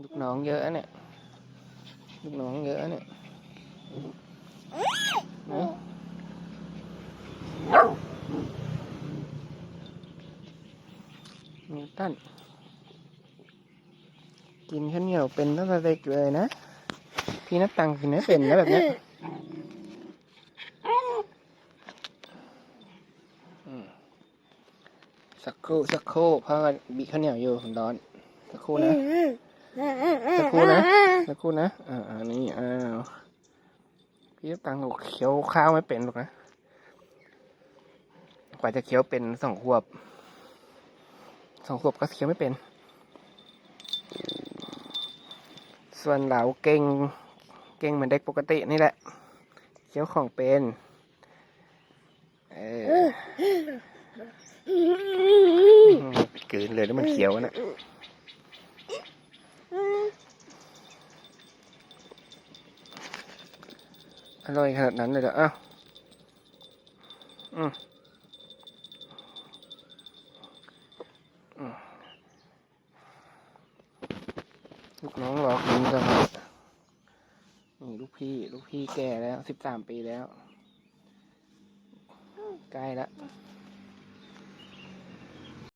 ลูกน้องเยอะเนี่ย ลูกน้องเยอะเนี่ยนะนิวตันกินข้าวเหนียวเป็นตั้งแต่เด็กเลยนะ พี่นักตังกินไม่เป็นนะแบบเนี้ยสักครู่สักครู่พ่อบีข้าวเหนียวอยู่ร้อน สักครู่นะสักครู่นะสักครู่นะอ่าอันนี้อ้าวพี่ตังบอกเคี้ยวข้าวไม่เป็นหรอกนะกว่าจะเคี้ยวเป็นสองขวบสองขวบก็เคี้ยวไม่เป็น ส่วนเหลาเก่งเก่งเหมือนเด็กปกตินี่แหละเคี้ยวของเป็นเออเกินเลยแล้วมันเขียวนะ อร่อยขนาดนั้นเลยเหรออ้าวอืมอืมลูกน้องรอกินกันครับนี่ลูกพี่ลูกพี่แก่แล้วสิบสามปีแล้ว ใกล้แล้ว